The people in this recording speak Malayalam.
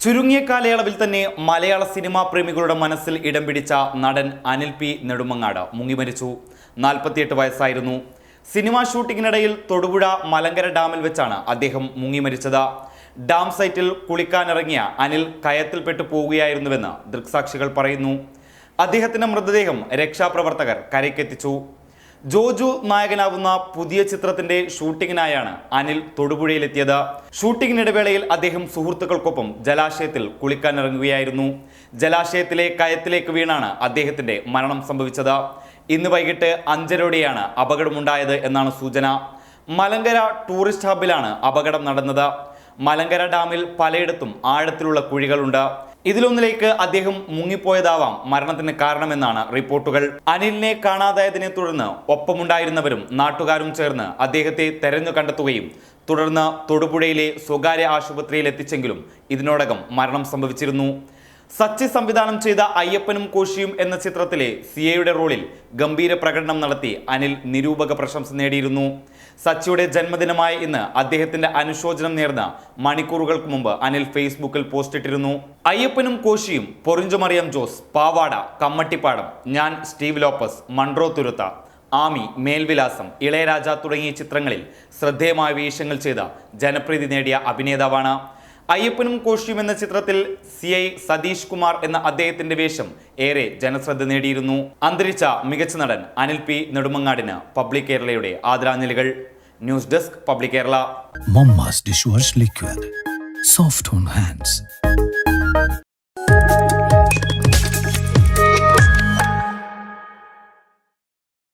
ചുരുങ്ങിയ കാലയളവിൽ തന്നെ മലയാള സിനിമാ പ്രേമികളുടെ മനസ്സിൽ ഇടം പിടിച്ച നടൻ അനിൽ പി നെടുമങ്ങാട് മുങ്ങിമരിച്ചു നാൽപ്പത്തിയെട്ട് വയസ്സായിരുന്നു. സിനിമാ ഷൂട്ടിങ്ങിനിടയിൽ തൊടുപുഴ മലങ്കര ഡാമിൽ വെച്ചാണ് അദ്ദേഹം മുങ്ങിമരിച്ചത് ഡാം സൈറ്റിൽ കുളിക്കാനിറങ്ങിയ അനിൽ കയത്തിൽപ്പെട്ടു പോവുകയായിരുന്നുവെന്ന് ദൃക്സാക്ഷികൾ പറയുന്നു. അദ്ദേഹത്തിന്റെ മൃതദേഹം രക്ഷാപ്രവർത്തകർ കരയ്ക്കെത്തിച്ചു. ജോജു നായകനാവുന്ന പുതിയ ചിത്രത്തിന്റെ ഷൂട്ടിങ്ങിനായാണ് അനിൽ തൊടുപുഴയിലെത്തിയത്. ഷൂട്ടിങ്ങിനിടവേളയിൽ അദ്ദേഹം സുഹൃത്തുക്കൾക്കൊപ്പം ജലാശയത്തിൽ കുളിക്കാനിറങ്ങുകയായിരുന്നു. ജലാശയത്തിലെ കയത്തിലേക്ക് വീണാണ് അദ്ദേഹത്തിന്റെ മരണം സംഭവിച്ചത്. ഇന്ന് വൈകിട്ട് അഞ്ചരോടെയാണ് അപകടമുണ്ടായത് എന്നാണ് സൂചന. മലങ്കര ടൂറിസ്റ്റ് ഹബിലാണ് അപകടം നടന്നത്. മലങ്കര ഡാമിൽ പലയിടത്തും ആഴത്തിലുള്ള കുഴികളുണ്ട്. ഇതിലൊന്നിലേക്ക് അദ്ദേഹം മുങ്ങിപ്പോയതാവാം മരണത്തിന് കാരണമെന്നാണ് റിപ്പോർട്ടുകൾ. അനിലിനെ കാണാതായതിനെ തുടർന്ന് ഒപ്പമുണ്ടായിരുന്നവരും നാട്ടുകാരും ചേർന്ന് അദ്ദേഹത്തെ തെരഞ്ഞു കണ്ടെത്തുകയും തുടർന്ന് തൊടുപുഴയിലെ സ്വകാര്യ ആശുപത്രിയിൽ എത്തിച്ചെങ്കിലും ഇതിനോടകം മരണം സംഭവിച്ചിരുന്നു. സച്ചി സംവിധാനം ചെയ്ത അയ്യപ്പനും കോശിയും എന്ന ചിത്രത്തിലെ സിയയുടെ റോളിൽ ഗംഭീര പ്രകടനം നടത്തി അനിൽ നിരൂപക പ്രശംസ നേടിയിരുന്നു. സച്ചിയുടെ ജന്മദിനമായ ഇന്ന് അദ്ദേഹത്തിന്റെ അനുശോചനം നേർന്ന മണിക്കൂറുകൾക്ക് മുമ്പ് അനിൽ ഫേസ്ബുക്കിൽ പോസ്റ്റിട്ടിരുന്നു അയ്യപ്പനും കോശിയും പൊറിഞ്ചുമറിയം ജോസ് പാവാട കമ്മട്ടിപ്പാടം ഞാൻ സ്റ്റീവ് ലോപ്പസ് മൺട്രോ തുരുത്ത ആമി മേൽവിലാസം ഇളയരാജ തുടങ്ങിയ ചിത്രങ്ങളിൽ ശ്രദ്ധേയമായ വേഷങ്ങൾ ചെയ്ത ജനപ്രീതി നേടിയ അഭിനേതാവാണ്. അയ്യപ്പനും കോഷിയും എന്ന ചിത്രത്തിൽ സി ഐ സതീഷ് കുമാർ എന്ന അദ്ദേഹത്തിന്റെ വേഷം ഏറെ ജനശ്രദ്ധ നേടിയിരുന്നു. അന്തരിച്ച മികച്ച നടൻ അനിൽ പി നെടുമങ്ങാടിന് പബ്ലിക് കേരളയുടെ ആദരാഞ്ജലികൾ. News desk public Kerala. Liquid. Soft hands.